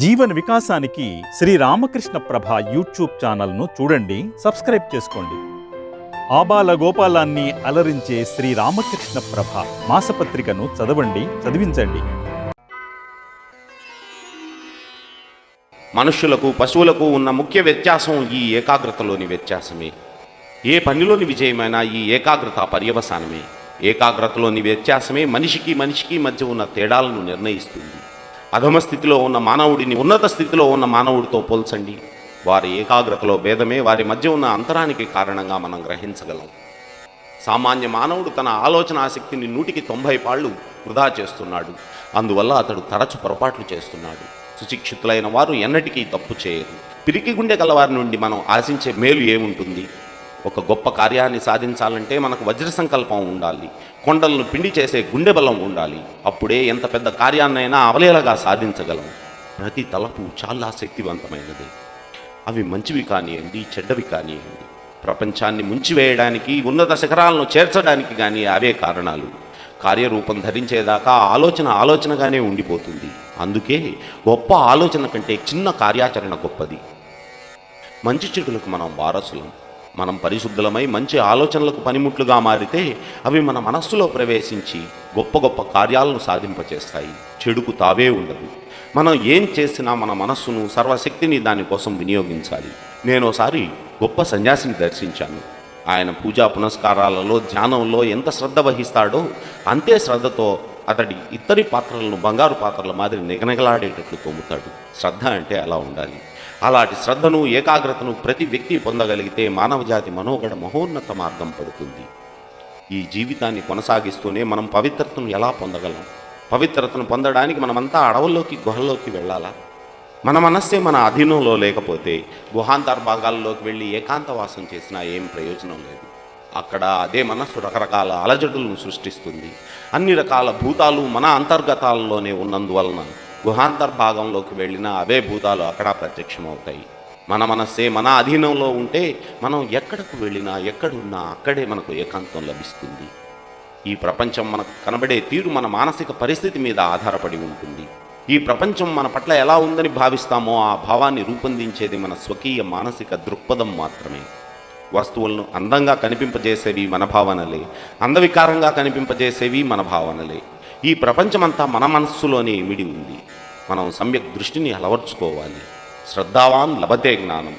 జీవన వికాసానికి శ్రీ రామకృష్ణ ప్రభ యూట్యూబ్ ఛానల్ను చూడండి సబ్స్క్రైబ్ చేసుకోండి. ఆబాల గోపాలాన్ని అలరించే శ్రీ రామకృష్ణ ప్రభ మాసపత్రికను చదవండి చదివించండి. మనుష్యులకు పశువులకు ఉన్న ముఖ్య వ్యత్యాసం ఈ ఏకాగ్రతలోని వ్యత్యాసమే. ఏ పనిలోని విజయమైనా ఈ ఏకాగ్రత పర్యవసానమే. ఏకాగ్రతలోని వ్యత్యాసమే మనిషికి మనిషికి మధ్య ఉన్న తేడాలను నిర్ణయిస్తుంది. అధమ స్థితిలో ఉన్న మానవుడిని ఉన్నత స్థితిలో ఉన్న మానవుడితో పోల్చండి. వారి ఏకాగ్రతలో భేదమే వారి మధ్య ఉన్న అంతరానికి కారణంగా మనం గ్రహించగలం. సామాన్య మానవుడు తన ఆలోచన ఆసక్తిని నూటికి తొంభై పాళ్ళు వృధా చేస్తున్నాడు. అందువల్ల అతడు తరచు పొరపాట్లు చేస్తున్నాడు. సుశిక్షితులైన వారు ఎన్నటికీ తప్పు చేయరు. పిరికి గుండె గలవారి నుండి మనం ఆశించే మేలు ఏముంటుంది? ఒక గొప్ప కార్యాన్ని సాధించాలంటే మనకు వజ్ర సంకల్పం ఉండాలి. కొండలను పిండి చేసే గుండె బలం ఉండాలి. అప్పుడే ఎంత పెద్ద కార్యాన్నైనా అవలేలగా సాధించగలం. ప్రతి తలపు చాలా శక్తివంతమైనది. అవి మంచివి కానివ్వండి చెడ్డవి కానివ్వండి ప్రపంచాన్ని ముంచివేయడానికి ఉన్నత శిఖరాలను చేర్చడానికి కానీ అవే కారణాలు. కార్యరూపం ధరించేదాకా ఆలోచన ఆలోచనగానే ఉండిపోతుంది. అందుకే గొప్ప ఆలోచన కంటే చిన్న కార్యాచరణ గొప్పది. మంచి చెడులకు మనం వారసులం. మనం పరిశుద్ధులమై మంచి ఆలోచనలకు పనిముట్లుగా మారితే అవి మన మనస్సులో ప్రవేశించి గొప్ప గొప్ప కార్యాలను సాధింపచేస్తాయి. చెడుకు తావే ఉండదు. మనం ఏం చేసినా మన మనస్సును సర్వశక్తిని దానికోసం వినియోగించాలి. నేను ఒకసారి గొప్ప సన్యాసిని దర్శించాను. ఆయన పూజా పునస్కారాలలో ధ్యానంలో ఎంత శ్రద్ధ వహిస్తాడో అంతే శ్రద్ధతో అతడి ఇత్తడి పాత్రలను బంగారు పాత్రల మాదిరి నిగనగలాడేటట్లు తోముతాడు. శ్రద్ధ అంటే అలా ఉండాలి. అలాంటి శ్రద్ధను ఏకాగ్రతను ప్రతి వ్యక్తి పొందగలిగితే మానవజాతి మనోగడ మహోన్నత మార్గం పడుతుంది. ఈ జీవితాన్ని కొనసాగిస్తూనే మనం పవిత్రతను ఎలా పొందగలం? పవిత్రతను పొందడానికి మనమంతా అడవుల్లోకి గుహల్లోకి వెళ్ళాలా? మన మనస్సే మన అధీనంలో లేకపోతే గుహాంతర్భాగాల్లోకి వెళ్ళి ఏకాంతవాసం చేసినా ఏం ప్రయోజనం లేదు. అక్కడ అదే మనస్సు రకరకాల అలజడులను సృష్టిస్తుంది. అన్ని రకాల భూతాలు మన అంతర్గతాల్లోనే ఉన్నందువలన గుహాంతర్భాగంలోకి వెళ్ళిన అవే భూతాలు అక్కడ ప్రత్యక్షమవుతాయి. మన మనస్సే మన అధీనంలో ఉంటే మనం ఎక్కడకు వెళ్ళినా ఎక్కడున్నా అక్కడే మనకు ఏకాంతం లభిస్తుంది. ఈ ప్రపంచం మనకు కనబడే తీరు మన మానసిక పరిస్థితి మీద ఆధారపడి ఉంటుంది. ఈ ప్రపంచం మన పట్ల ఎలా ఉందని భావిస్తామో ఆ భావాన్ని రూపొందించేది మన స్వకీయ మానసిక దృక్పథం మాత్రమే. వస్తువులను అందంగా కనిపింపజేసేవి మన భావనలే అందవికారంగా కనిపింపజేసేవి మన భావనలే. ఈ ప్రపంచమంతా మన మనస్సులోనే ఇమిడి ఉంది. మనం సమ్యక్ దృష్టిని అలవర్చుకోవాలి. శ్రద్ధావాన్ లభతే జ్ఞానం.